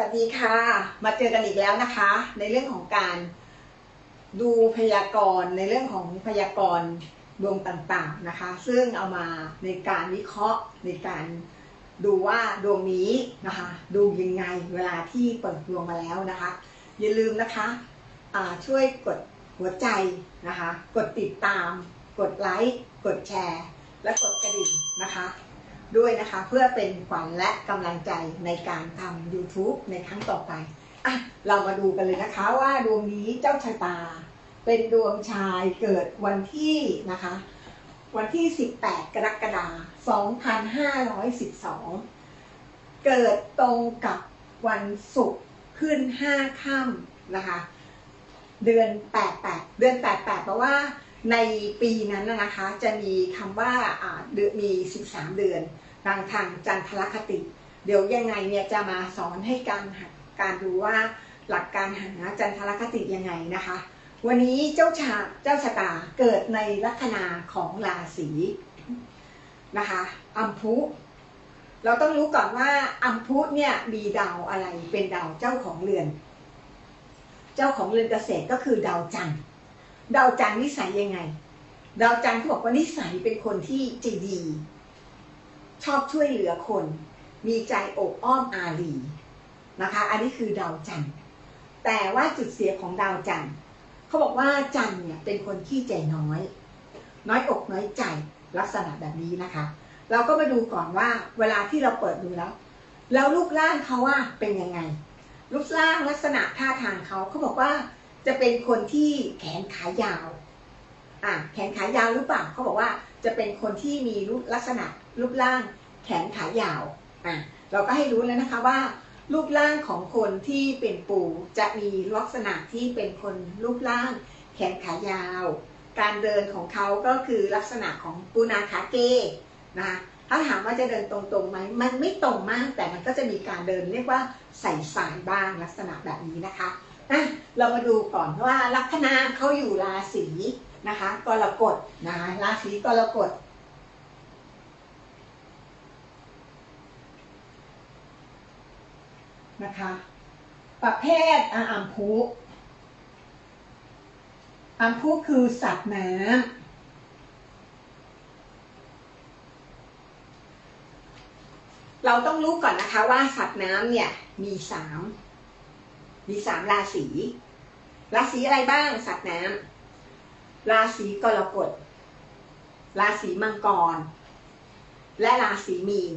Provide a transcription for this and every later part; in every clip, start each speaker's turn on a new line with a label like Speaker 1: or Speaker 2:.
Speaker 1: สวัสดีค่ะ มาเจอกันอีกแล้วนะคะ ในเรื่องของการดูพยากรณ์ในเรื่องของพยากรณ์ดวงต่างๆนะคะ ซึ่งเอามาในการวิเคราะห์ในการดูว่าดวงนี้นะคะ ดูยังไงเวลาที่เปิดดวงมาแล้วนะคะ อย่าลืมนะคะอ่าช่วยกดหัวใจนะคะ กดติดตาม กดไลค์กดแชร์ และกดกระดิ่งนะคะ ด้วยนะคะ เพื่อเป็นขวัญและกำลังใจในการทำ YouTube ในครั้งต่อไปอะเรามาดูกันเลยนะคะว่าดวงนี้เจ้าชะตา เป็นดวงชายเกิดวันที่นะคะ วันที่ 18 กรกฎาคม2512 เกิดตรงกับวันศุกร์ขึ้น 5 ค่ำนะคะ เดือน 88 เดือน 88แปลว่า ในปีนั้นนะคะจะมีคำว่าอ่ามี 13 เดือนทางทางจันทรคติ เดี๋ยวยังไงเนี่ยจะมาสอนให้การการดูว่าหลักการหาจันทรคติยังไงนะคะ วันนี้เจ้าชาเจ้าชะตาเกิดในลัคนาของราศีนะคะอัมพุเราต้องรู้ก่อนว่าอัมพุเนี่ยมีดาวอะไรเป็นดาวเจ้าของเรือน เจ้าของเรือนเกษตรก็คือดาวจันทร์ ดาวจันทร์นิสัยยังไง ดาวจันทร์เขาบอกว่านิสัยเป็นคนที่ใจดี ชอบช่วยเหลือคน มีใจอบอ้อมอารีนะคะ อันนี้คือดาวจันทร์แต่ว่าจุดเสียของดาวจันทร์เขาบอกว่าจันทร์เนี่ยเป็นคนขี้ใจน้อย น้อยอกน้อยใจลักษณะแบบนี้นะคะ เราก็มาดูก่อนว่าเวลาที่เราเปิดดูแล้ว แล้วรูปร่างเขาว่าเป็นยังไงรูปร่างลักษณะท่าทางเขาเขาบอกว่า จะเป็นคนที่แขนขายาวอะแขนขายาวหรือเปล่าเขาบอกว่าจะเป็นคนที่มีรูปลักษณะรูปร่างแขนขายาวอะเราก็ให้รู้แล้วนะคะว่า รูปร่างของคนที่เป็นปู่จะมีลักษณะที่เป็นคนรูปร่าง แขนขายาว การเดินของเขาก็คือลักษณะของปูนาคาเกนะคะถ้าถามว่าจะเดินตรงๆไหมมันไม่ตรงมากแต่มันก็จะมีการเดินเรียกว่าใส่สายบ้างลักษณะแบบนี้นะคะ อะเรามาดูก่อนว่าลัคนาเขาอยู่ราศีนะคะกรกฎนะคะราศีกรกฎนะคะประเภทอะอัมพุอัมพุคือสัตว์น้ำเราต้องรู้ก่อนนะคะว่าสัตว์น้ำเนี่ยมีสาม มีสามราศีราศีอะไรบ้างสัตว์น้ำราศีกรกฎราศีมังกร และราศีมีน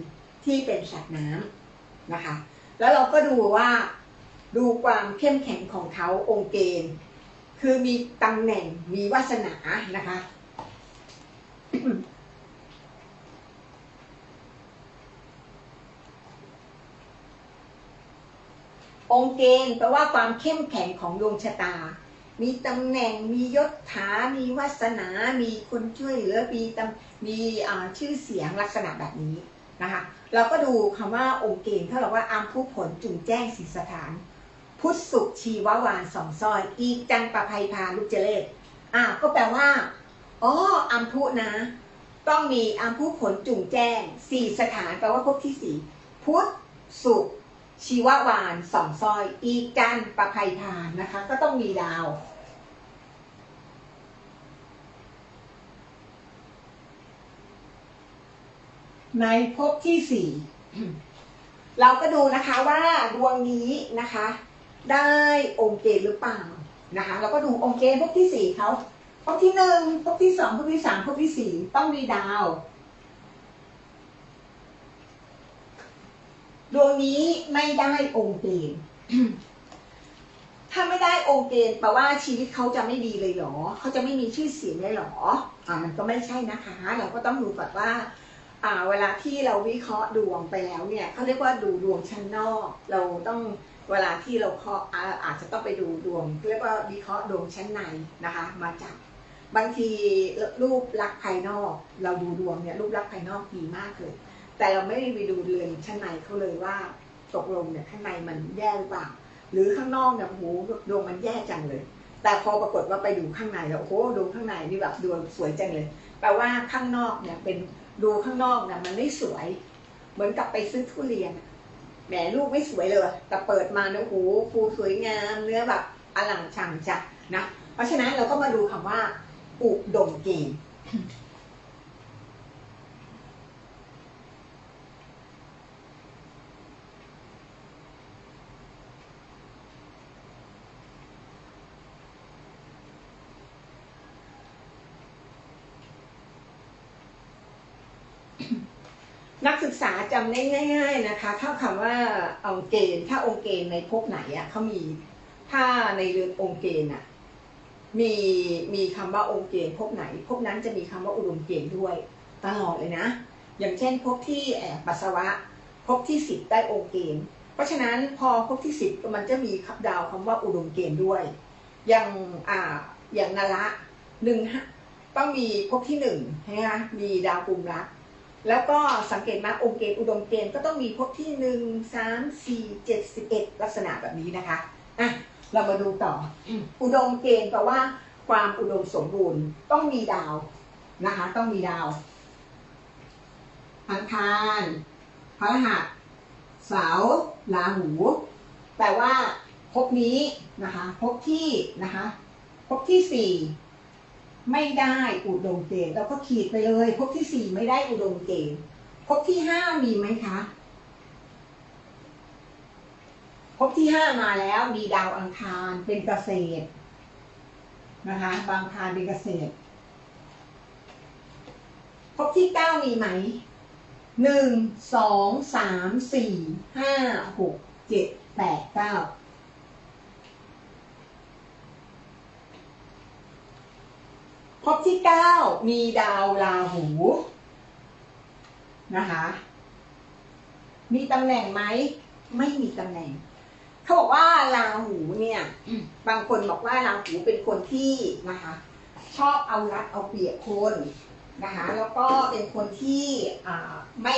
Speaker 1: ที่เป็นสัตว์น้ำนะคะ แล้วเราก็ดูว่าดูความเข้มแข็งของเขาองค์เกณฑ์คือมีตำแหน่งมีวาสนานะคะ องค์เกณฑ์แปลว่าความเข้มแข็งของดวงชะตา มีตำแหน่งมียศถา มีวาสนา มีคนช่วยเหลือมีตำมีชื่อเสียงลักษณะแบบนี้นะคะเราก็ดูคำว่าองค์เกณฑ์ถ้าเราว่าอามผู้ผลจุงแจ้งศิสถาน พุทธสุขชีววานสองซอย อีกจันประภัยพาลุกเจเลศอ่าก็แปลว่าอ๋ออัมพุนะ ต้องมีอัมพุผลจุงแจ้งสี่สถานแปลว่าพบที่สี่พุทธสุข ชีววานสองซอยอีกันประภัยพานนะคะ ก็ต้องมีดาวในภพที่สี่เราก็ดูนะคะว่าดวงนี้นะคะ ได้องค์เกณฑ์หรือเปล่านะคะ เราก็ดูองค์เกณฑ์ภพที่สี่เขาภพที่หนึ่งภพที่สองภพที่สามภพที่สี่ต้องมีดาว ดวงนี้ไม่ได้องค์เกณฑ์ถ้าไม่ได้องค์เกณฑ์แปลว่าชีวิตเขาจะไม่ดีเลยเหรอ เขาจะไม่มีชื่อเสียงเลยเหรอ อ่ามันก็ไม่ใช่นะคะ เราก็ต้องดูก่อนว่า อ่า เวลาที่เราวิเคราะห์ดวงไปแล้วเนี่ยเขาเรียกว่าดูดวงชั้นนอก เราต้องเวลาที่เราเคาะอาจจะต้องไปดูดวงเรียกว่าวิเคราะห์ดวงชั้นในนะคะ มาจากบางทีรูปลักษณ์ภายนอก เราดูดวงเนี่ยรูปลักษณ์ภายนอกดีมากเลย แต่เราไม่ได้ไปดูเรือนชั้นในเขาเลยว่าตกลงเนี่ยข้างในมันแย่หรือเปล่า หรือข้างนอกเนี่ยโอ้โหดวงมันแย่จังเลย แต่พอปรากฏว่าไปดูข้างในแล้วโอ้โหดวงข้างในนี่แบบดวงสวยจังเลยแปลว่าข้างนอกเนี่ยเป็นดูข้างนอกเนี่ยมันไม่สวย เหมือนกับไปซื้อทุเรียนแหมลูกไม่สวยเลย แต่เปิดมาเนี่ยโอ้โหฟูสวยงามเนื้อแบบอลังช่างจัดนะเพราะฉะนั้นเราก็มาดูคำว่าอุดมเกณฑ์ นักศึกษาจำได้ง่าย ๆนะคะ ถ้าคำว่าเอาเกณฑ์ถ้าองค์เกณฑ์ในภพไหนอะเขามีถ้าในเรือนองค์เกณฑ์อะมีมีคำว่าองค์เกณฑ์ภพไหนภพนั้นจะมีคำว่าอุดมเกณฑ์ด้วยตลอดเลยนะ อย่างเช่นภพที่แอบปัสสาวะภพที่สิบได้องค์เกณฑ์ เพราะฉะนั้นพอภพที่สิบมันจะมีคับดาวคำว่าอุดมเกณฑ์ด้วย อย่างอ่าอย่างนาระหนึ่งต้องมีภพที่หนึ่งใช่ไหมคะมีดาวกลุ่มรัก แล้วก็สังเกตมาองค์เกณฑ์อุดมเกณฑ์ก็ต้องมีภพที่หนึ่งสามสี่เจ็ดสิบเอ็ดลักษณะแบบนี้นะคะอะเรามาดูต่อ อุดมเกณฑ์แปลว่า ความอุดมสมบูรณ์ต้องมีดาวนะคะ ต้องมีดาวอังคารพฤหัสเสาราหูแปลว่าภพนี้นะคะภพที่นะคะภพที่สี่ ไม่ได้อุดมเกณฑ์เราก็ขีดไปเลยภพที่สี่ไม่ได้อุดมเกณฑ์ภพที่ห้ามีไหมคะภพที่ห้ามาแล้วมีดาวอังคารเป็นเกษตรนะคะบางคารเป็นเกษตรภพที่เก้ามีไหมหนึ่งสองสามสี่ห้าหกเจ็ดแปดเก้า ภพที่เก้ามีดาวราหูนะคะ มีตำแหน่งไหม ไม่มีตำแหน่ง เขาบอกว่าราหูเนี่ย บางคนบอกว่าราหูเป็นคนที่นะคะ ชอบเอารัดเอาเปรียบคนนะคะ แล้วก็เป็นคนที่ไม่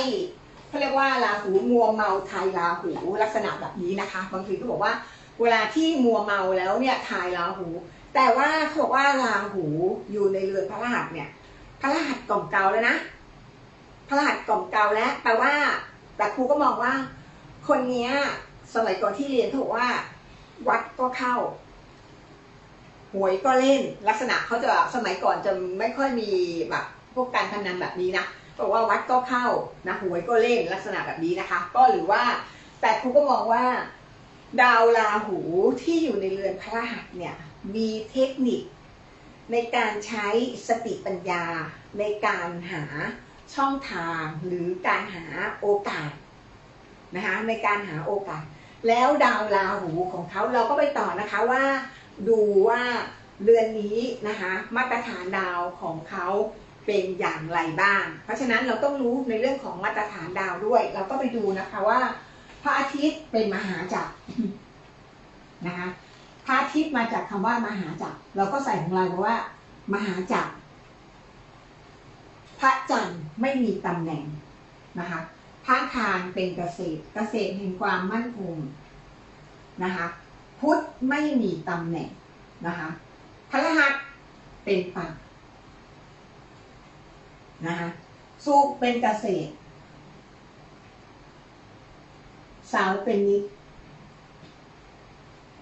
Speaker 1: เขาเรียกว่าราหูมัวเมาทายราหูลักษณะแบบนี้นะคะ บางทีก็บอกว่า เวลาที่มัวเมาแล้วเนี่ยทายราหู แต่ว่าเขาบอกว่าราหูอยู่ในเรือนพระรหัสเนี่ย พระรหัสกล่อมเกาแล้วนะ พระรหัสกล่อมเกาแล้วแปลว่า แต่ครูก็มองว่า คนเนี้ย สมัยก่อนที่เรียนเขาบอกว่า วัดก็เข้าหวยก็เล่นลักษณะเขาจะสมัยก่อนจะไม่ค่อยมีแบบพวกการพนันแบบนี้นะบอกว่าวัดก็เข้านะหวยก็เล่นลักษณะแบบนี้นะคะ ก็หรือว่า แต่ครูก็มองว่า ดาวราหูที่อยู่ในเรือนพระรหัสเนี่ย มีเทคนิค ในการใช้สติปัญญา ในการหาช่องทางหรือการหาโอกาสนะคะในการหาโอกาส แล้วดาวราหูของเขาเราก็ไปต่อนะคะว่าดูว่าเรือนนี้นะคะมาตรฐานดาวของเขาเป็นอย่างไรบ้าง เพราะฉะนั้นเราต้องรู้ในเรื่องของมาตรฐานดาวด้วย เราก็ไปดูนะคะว่า พระอาทิตย์เป็นมหาจักรนะคะ พระอาทิตย์มาจากคำว่ามหาจักรเราก็ใส่ของเราว่า มหาจักรพระจันทร์ไม่มีตำแหน่งนะคะพระคารเป็นเกษตร เกษตรแห่งความมั่นคงนะคะพุทธไม่มีตำแหน่งนะคะพฤหัสเป็นปักนะคะสุกร์เป็นเกษตรเสาร์เป็นนิด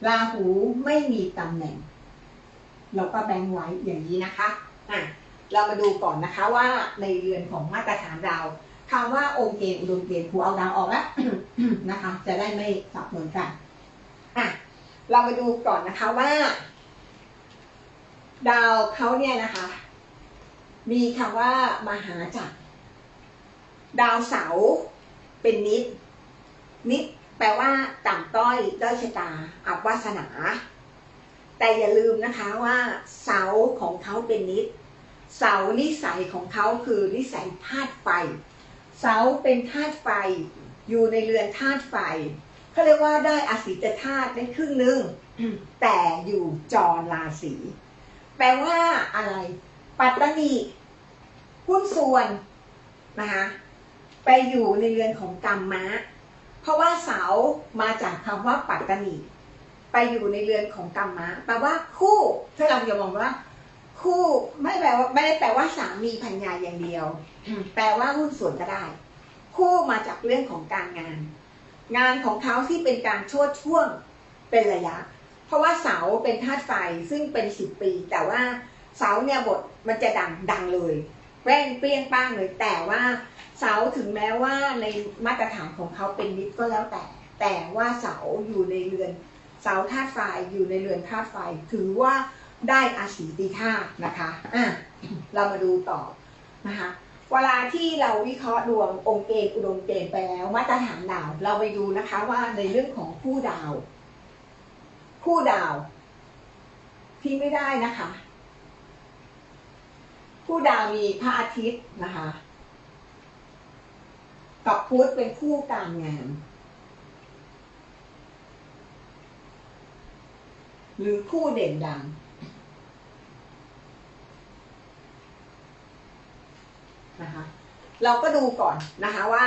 Speaker 1: ราหูไม่มีตำแหน่ง เราก็แบ่งไว้อย่างนี้นะคะอะเรามาดูก่อนนะคะว่าในเรือนของมาตรฐานดาวคำว่าองค์เกณฑ์อุดมเกณฑ์ครูเอาดาวออกแล้วนะคะ จะได้ไม่สับสนกันอะเรามาดูก่อนนะคะว่า ดาวเขาเนี่ยนะคะ มีคำว่ามหาจักรดาวเสาเป็นนิด นิด แปลว่าต่ำต้อยด้อยชะตา อับวาสนา แต่อย่าลืมนะคะว่า เสาของเขาเป็นนิด เสานิสัยของเขาคือนิสัยธาตุไฟ เสาเป็นธาตุไฟ อยู่ในเรือนธาตุไฟเขาเรียกว่าได้อสิตธาตุได้ครึ่งหนึ่งแต่อยู่จรราศีแปลว่าอะไร ปัตตนีหุ้นส่วนนะคะไปอยู่ในเรือนของกรรมมะ เพราะว่าเสามาจากคำว่าปัตตนีไปอยู่ในเรือนของกรรมะแปลว่าคู่ถ้าเราจะมองว่า คู่ไม่แปลว่าไม่ได้แปลว่าสามีพัญญาอย่างเดียว แปลว่าหุ้นส่วนก็ได้ คู่มาจากเรื่องของการงาน งานของเขาที่เป็นการชวดช่วงเป็นระยะ เพราะว่าเสาเป็นธาตุไฟซึ่งเป็นสิบปี แต่ว่าเสาเนี่ยบทมันจะดังดังเลย แป้งเปรี้ยงป้างเลยแต่ว่าเสาถึงแม้ว่าในมาตรฐานของเขาเป็นนิดก็แล้วแต่ แต่ว่าเสาอยู่ในเรือน เสาธาตุไฟอยู่ในเรือนธาตุไฟถือว่าได้อาศีติธาตุนะคะอะเรามาดูต่อนะคะเวลาที่เราวิเคราะห์ดวงองค์เกณฑ์อุดมเกณฑ์ไปแล้วมาตรฐานดาว เราไปดูนะคะว่าในเรื่องของคู่ดาว คู่ดาวทิ้งไม่ได้นะคะ คู่ดาวมีพระอาทิตย์นะคะ กับพุธเป็นคู่การงาน หรือคู่เด่นดังนะคะเราก็ดูก่อนนะคะว่า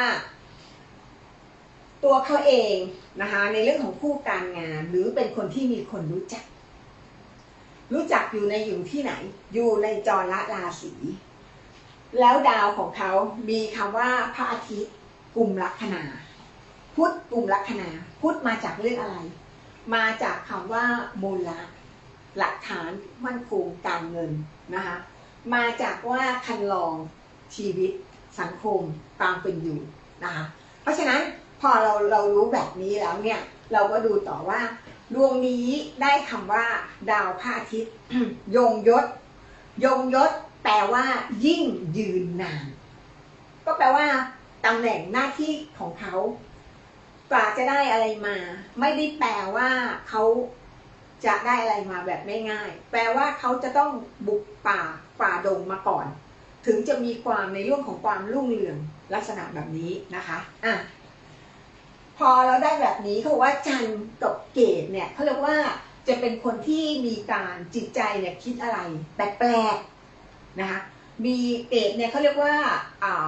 Speaker 1: ตัวเขาเองนะคะในเรื่องของคู่การงานหรือเป็นคนที่มีคนรู้จัก รู้จักอยู่ในอยู่ที่ไหน อยู่ในจรละราศีแล้วดาวของเขามีคำว่าพระอาทิตย์กลุ่มลัคนา พุทธกลุ่มลัคนา พุทธมาจากเรื่องอะไร มาจากคำว่ามูลละหลักฐานมั่นคงการเงินนะคะมาจากว่าคันลองชีวิตสังคมตามเป็นอยู่นะคะเพราะฉะนั้นพอเราเรารู้แบบนี้แล้วเนี่ย เราก็ดูต่อว่า ดวงนี้ได้คำว่า ดาวพระอาทิตย์ ยงยศ ยงยศ แปลว่า ยิ่งยืนนาน ก็แปลว่าตำแหน่งหน้าที่ของเขากว่าจะได้อะไรมา ไม่ได้แปลว่าเขาจะได้อะไรมาแบบไม่ง่าย แปลว่าเขาจะต้องบุกป่าฝ่าดงมาก่อน ถึงจะมีความในเรื่องของความรุ่งเรืองลักษณะแบบนี้นะคะ อะ พอเราได้แบบนี้เขาบอกว่าจันต์กับเกตเนี่ยเขาเรียกว่าจะเป็นคนที่มีการจิตใจเนี่ยคิดอะไรแปลกๆนะคะมีเกตเนี่ยเขาเรียกว่าอ่า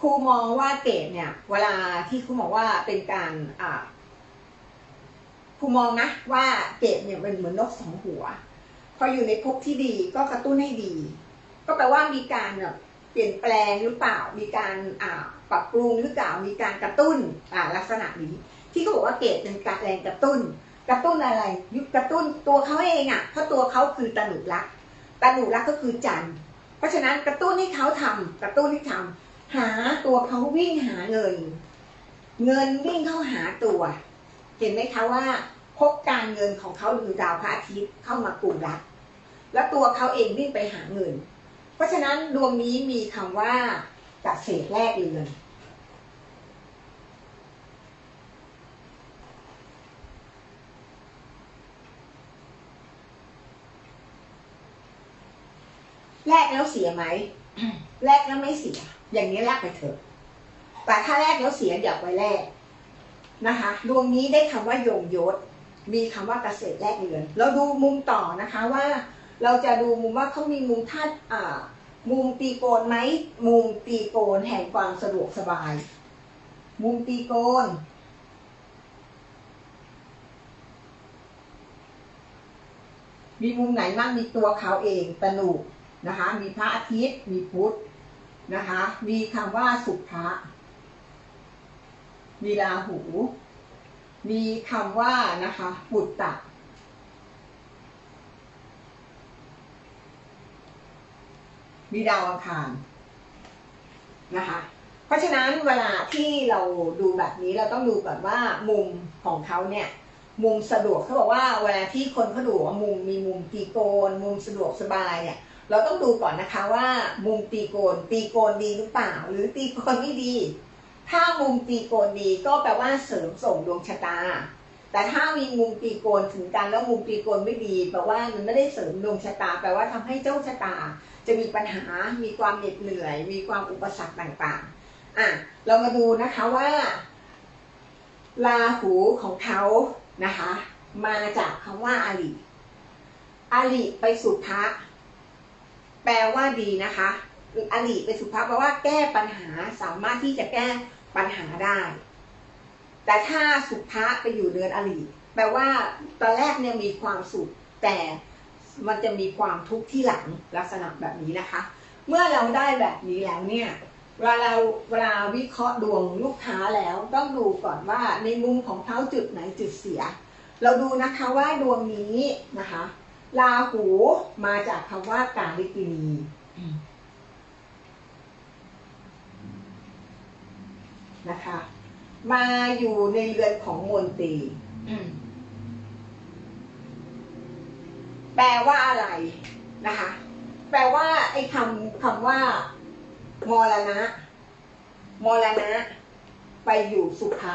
Speaker 1: ครูมองว่าเกตเนี่ยเวลาที่ครูบอกว่าเป็นการอ่าครูมองนะว่าเกตเนี่ยเป็นเหมือนนกสองหัว พออยู่ในภพที่ดีก็กระตุ้นให้ดี ก็แปลว่ามีการเปลี่ยนแปลงหรือเปล่ามีการอ่า ปรับปรุงหรือเปล่ามีการกระตุ้นอ่าลักษณะนี้ ที่เขาบอกว่าเกตเป็นการแรงกระตุ้น กระตุ้นอะไรยุกระตุ้นตัวเขาเองอะเพราะตัวเขาคือตนุรักตนุรักก็คือจันทร์เพราะฉะนั้นกระตุ้นให้เขาทำกระตุ้นให้ทำหาตัวเขาวิ่งหาเงิน เงินวิ่งเข้าหาตัว เห็นไหมคะว่าพบการเงินของเขาหรือดาวพระอาทิตย์เข้ามากลุ่มรัก แล้วตัวเขาเองวิ่งไปหาเงิน เพราะฉะนั้นดวงนี้มีคำว่า เกษตรแรกเรือนแลกแล้วเสียไหมแลกแล้วไม่เสีย อย่างนี้แลกไปเถอะ แต่ถ้าแลกแล้วเสียอย่าไปแลกนะคะ ดวงนี้ได้คำว่าโยงยศ มีคำว่าเกษตรแลกเรือนเราดูมุมต่อนะคะว่า เราจะดูมุมว่าเขามีมุมท่าตุอ่า มุมตีโกนไหมมุมตีโกนแห่งความสะดวกสบาย มุมตีโกน มีมุมไหนบ้างมีตัวเขาเองตนุนะคะ มีพระอาทิตย์ มีพุธนะคะ มีคำว่าสุภะมีราหู มีคำว่านะคะปุตตะ มีดาวอังคารนะคะ เพราะฉะนั้นเวลาที่เราดูแบบนี้เราต้องดูก่อนว่ามุมของเขาเนี่ยมุมสะดวกเขาบอกว่าเวลาที่คนเขาดูว่ามุมมีมุมตีโกน มุมสะดวกสบายเนี่ย เราต้องดูก่อนนะคะว่ามุมตีโกน ตีโกนดีหรือเปล่า หรือตีโกนไม่ดี ถ้ามุมตีโกนดีก็แปลว่าเสริมส่งดวงชะตา แต่ถ้ามีมุมตีโกนถึงกันแล้วมุมตีโกนไม่ดีแปลว่ามันไม่ได้เสริมดวงชะตาแปลว่าทำให้เจ้าชะตา จะมีปัญหา มีความเหน็ดเหนื่อย มีความอุปสรรคต่างๆอะเรามาดูนะคะว่าราหูของเขานะคะ มาจากคำว่าอาลิอาลิไปสุภะแปลว่าดีนะคะอาลิไปสุภะแปลว่าแก้ปัญหาสามารถที่จะแก้ปัญหาได้ แต่ถ้าสุภะไปอยู่เดือนอาลิแปลว่าตอนแรกเนี่ยมีความสุข แต่มันจะมีความทุกข์ที่หลังลักษณะแบบนี้นะคะ เมื่อเราได้แบบนี้แล้วเนี่ยเวลาเราเวลาวิเคราะห์ดวงลูกค้าแล้วต้องดูก่อนว่าในมุมของเขาจุดไหนจุดเสีย เราดูนะคะว่าดวงนี้นะคะราหูมาจากคำว่าการลิกินีนะคะ มาอยู่ในเรือนของมนตรีแปลว่าอะไรนะคะ แปลว่า ไอ้คำคำว่ามรณะมรณะ ไปอยู่สุภะ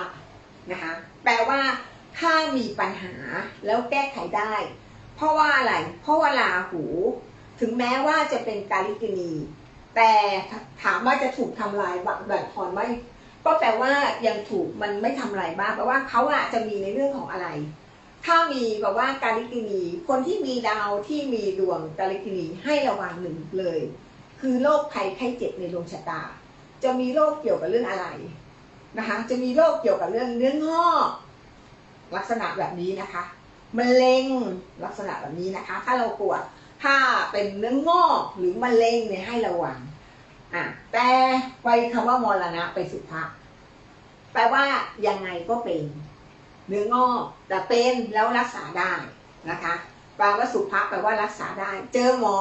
Speaker 1: นะคะ แปลว่าถ้ามีปัญหาแล้วแก้ไขได้ เพราะว่าอะไร เพราะว่าราหู ถึงแม้ว่าจะเป็นกาลิกินี แต่ถามว่าจะถูกทำลายบั่นทอนไหม ก็แปลว่ายังถูกมันไม่ทำลายบ้างแปลว่าเขาอะจะมีในเรื่องของอะไร ถ้ามีแบบว่าการลิกินีคนที่มีดาวที่มีดวงการลิกินีให้ระวังหนึ่งเลย คือโรคภัยไข้เจ็บในดวงชะตา จะมีโรคเกี่ยวกับเรื่องอะไรนะคะ จะมีโรคเกี่ยวกับเรื่องเนื้องอกลักษณะแบบนี้นะคะมะเร็งลักษณะแบบนี้นะคะ ถ้าเราปวดถ้าเป็นเนื้องอกหรือมะเร็งเนี่ยให้ระวัง อะแต่ไปคำว่ามรณะไปสุภาแปลว่ายังไงก็เป็นเนื้องอกแต่เป็นแล้วรักษาได้นะคะแปลว่าสุภาแปลว่ารักษาได้ เจอหมอ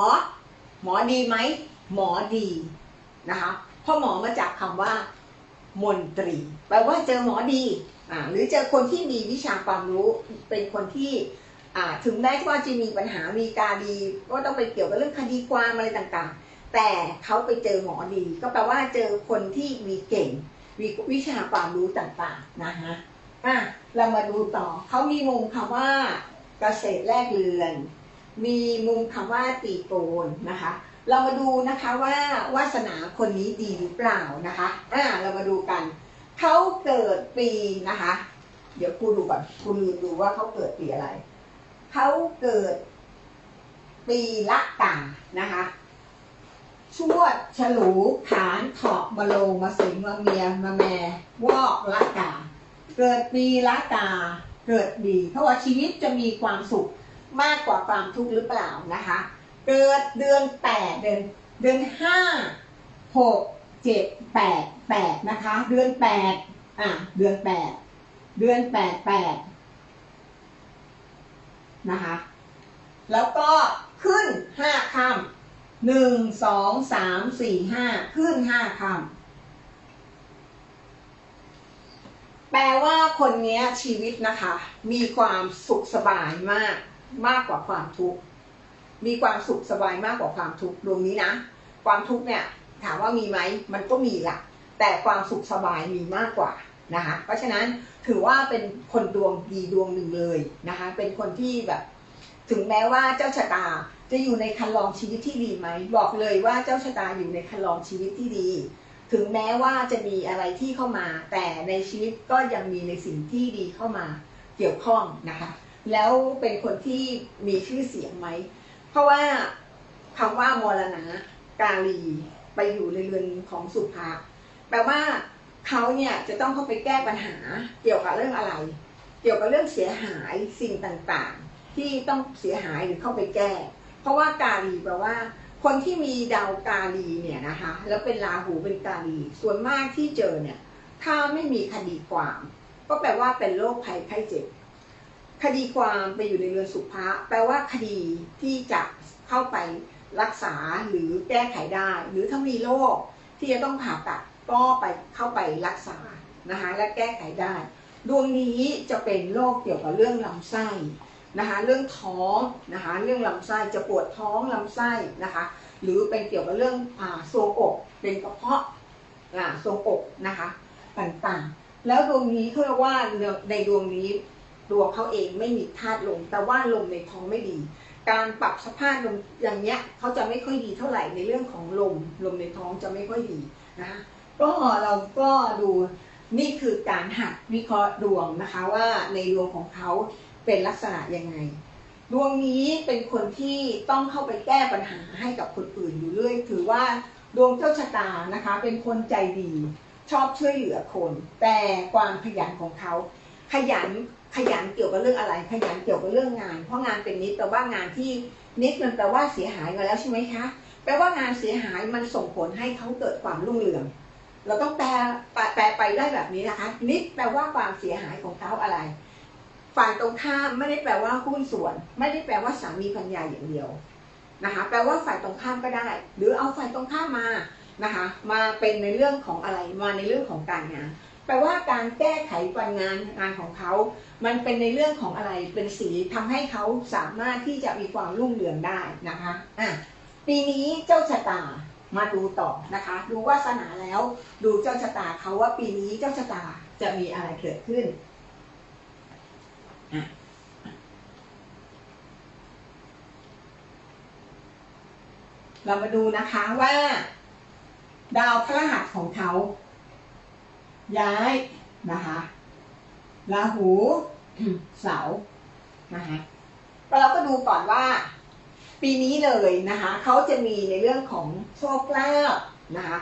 Speaker 1: หมอดีไหมหมอดีนะคะเพราะหมอมาจากคำว่า มนตรี แปลว่าเจอหมอดีอ่าหรือเจอคนที่มีวิชาความรู้เป็นคนที่อ่าถึงแม้ว่าจะมีปัญหามีการดี ก็ต้องไปเกี่ยวกับเรื่องคดีความอะไรต่างๆ แต่เขาไปเจอหมอดีก็แปลว่าเจอคนที่มีเก่งมีวิชาความรู้ต่างๆนะฮะอะเรามาดูต่อเขามีมุมคำว่าเกษตรแลกเรือน มีมุมคำว่าตีโกนนะคะ เรามาดูนะคะว่าวาสนาคนนี้ดีหรือเปล่านะคะอ่าเรามาดูกันเขาเกิดปีนะคะ เดี๋ยวครูดูก่อนครูลืมดูว่าเขาเกิดปีอะไรเขาเกิดปีละกานะคะ ชวด ฉลูขานเถาะมาโลงมาสิงมาเมียมาแม่ วอกละกา เกิดปีละกา เกิดดีเพราะว่าชีวิตจะมีความสุขมากกว่าความทุกข์หรือเปล่านะคะ เกิดเดือนแปดเดือนเดือนห้าหกเจ็ดแปดแปดนะคะ เดือนแปดอะเดือนแปดเดือนแปดแปดนะคะ แล้วก็ขึ้นห้าค่ำ หนึ่งสองสามสี่ห้าขึ้นห้าคำแปลว่าคนนี้ชีวิตนะคะ มีความสุขสบายมากมากกว่าความทุกข์มีความสุขสบายมากกว่าความทุกข์ดวงนี้นะ ความทุกข์เนี่ย ถามว่ามีไหมมันก็มีละแต่ความสุขสบายมีมากกว่านะคะ เพราะฉะนั้นถือว่าเป็นคนดวงดีดวงหนึ่งเลยนะคะ เป็นคนที่แบบ ถึงแม้ว่าเจ้าชะตาจะอยู่ในคันลองชีวิตที่ดีไหม บอกเลยว่าเจ้าชะตาอยู่ในคันลองชีวิตที่ดี ถึงแม้ว่าจะมีอะไรที่เข้ามา แต่ในชีวิตก็ยังมีในสิ่งที่ดีเข้ามาเกี่ยวข้องนะคะ แล้วเป็นคนที่มีชื่อเสียงไหม เพราะว่าคำว่ามรณะกาลีไปอยู่ในเรือนของสุภาแปลว่าเขาเนี่ยจะต้องเข้าไปแก้ปัญหาเกี่ยวกับเรื่องอะไร เกี่ยวกับเรื่องเสียหายสิ่งต่างๆ ที่ต้องเสียหายหรือเข้าไปแก้ เพราะว่ากาลีแปลว่า คนที่มีดาวกาลีเนี่ยนะคะ แล้วเป็นราหูเป็นกาลี ส่วนมากที่เจอเนี่ย ถ้าไม่มีคดีความ ก็แปลว่าเป็นโรคภัยไข้เจ็บ คดีความไปอยู่ในเรือนสุภาแปลว่าคดีที่จะเข้าไปรักษาหรือแก้ไขได้ หรือถ้ามีโรคที่จะต้องผ่าตัดก็ไปเข้าไปรักษานะคะและแก้ไขได้ ดวงนี้จะเป็นโรคเกี่ยวกับเรื่องลำไส้ นะคะเรื่องท้องนะคะเรื่องลำไส้จะปวดท้องลำไส้นะคะหรือเป็นเกี่ยวกับเรื่องอ่าทรวงอกเป็นกระเพาะอ่าทรวงอกนะคะต่างๆ แล้วดวงนี้เขาเรียกว่าในดวงนี้ดวงเขาเองไม่มีธาตุลมแต่ว่าลมในท้องไม่ดี การปรับสภาพลมอย่างเนี้ยเขาจะไม่ค่อยดีเท่าไหร่ในเรื่องของลมลมในท้องจะไม่ค่อยดีนะก็เราก็ดูนี่คือการหักวิเคราะห์ดวงนะคะว่าในดวงของเขา เป็นลักษณะยังไง ดวงนี้เป็นคนที่ต้องเข้าไปแก้ปัญหาให้กับคนอื่นอยู่เรื่อย ถือว่าดวงเจ้าชะตานะคะ เป็นคนใจดีชอบช่วยเหลือคน แต่ความขยันของเขา ขยันขยันเกี่ยวกับเรื่องอะไร ขยันเกี่ยวกับเรื่องงาน เพราะงานเป็นนิดแปลว่างานที่นิดมันแปลว่าเสียหายมาแล้วใช่ไหมคะแปลว่างานเสียหายมันส่งผลให้เขาเกิดความรุ่งเรือง เราต้องแปลแปลไปได้แบบนี้นะคะ นิดแปลว่าความเสียหายของเขาอะไร ฝ่ายตรงข้ามไม่ได้แปลว่าหุ้นส่วน ไม่ได้แปลว่าสามีภรรยาอย่างเดียวนะคะแปลว่าฝ่ายตรงข้ามก็ได้ หรือเอาฝ่ายตรงข้ามมานะคะมาเป็นในเรื่องของอะไรมาในเรื่องของการงาน แปลว่าการแก้ไขปัญงานงานของเขา มันเป็นในเรื่องของอะไรเป็นสีทำให้เขาสามารถที่จะมีความรุ่งเรืองได้นะคะอะปีนี้เจ้าชะตามาดูต่อนะคะ ดูวาสนาแล้ว ดูเจ้าชะตาเขาว่าปีนี้เจ้าชะตาจะมีอะไรเกิดขึ้น เรามาดูนะคะว่า ดาวพฤหัสของเขา ย้ายนะคะราหูเสานะคะเราก็ดูก่อนว่า ปีนี้เลยนะคะเขาจะมีในเรื่องของโชคลาภนะคะ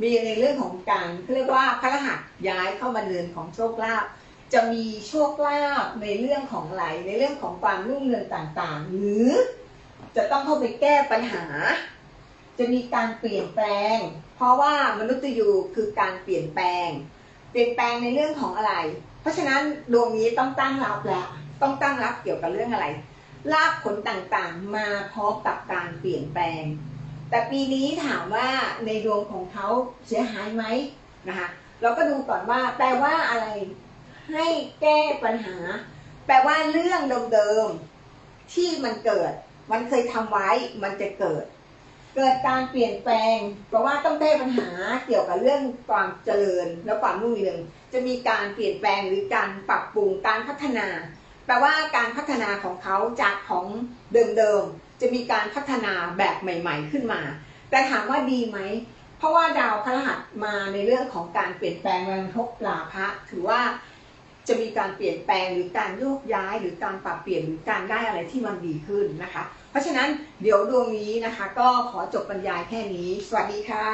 Speaker 1: มีในเรื่องของการเรียกว่าพระหัสย้ายเข้ามาเรือนของโชคลาภจะมีโชคลาภในเรื่องของอะไรในเรื่องของความรุ่งเรืองต่างๆ หรือจะต้องเข้าไปแก้ปัญหา จะมีการเปลี่ยนแปลง เพราะว่ามนุษย์ยูคือการเปลี่ยนแปลง เปลี่ยนแปลงในเรื่องของอะไร เพราะฉะนั้นดวงนี้ต้องตั้งรับแล้วต้องตั้งรับเกี่ยวกับเรื่องอะไรลาภผลต่างๆ มาพร้อมกับการเปลี่ยนแปลง แต่ปีนี้ถามว่าในดวงของเขาเสียหายไหมนะคะเราก็ดูก่อนว่าแปลว่าอะไรให้แก้ปัญหา แปลว่าเรื่องเดิมๆที่มันเกิด มันเคยทำไว้มันจะเกิด เกิดการเปลี่ยนแปลงเพราะว่าต้องแก้ปัญหาเกี่ยวกับเรื่องความเจริญและความรุ่งเรืองจะมีการเปลี่ยนแปลงหรือการปรับปรุงการพัฒนาแปลว่าการพัฒนาของเขาจากของเดิมๆจะมีการพัฒนาแบบใหม่ ๆ ขึ้นมา แต่ถามว่าดีไหมเพราะว่าดาวพฤหัสมาในเรื่องของการเปลี่ยนแปลงมันทบลาภะถือว่าจะมีการเปลี่ยนแปลงหรือการโยกย้าย หรือการปรับเปลี่ยนหรือการได้อะไรที่มันดีขึ้นนะคะ เพราะฉะนั้นเดี๋ยวดวงนี้นะคะ ก็ขอจบบรรยายแค่นี้ สวัสดีค่ะ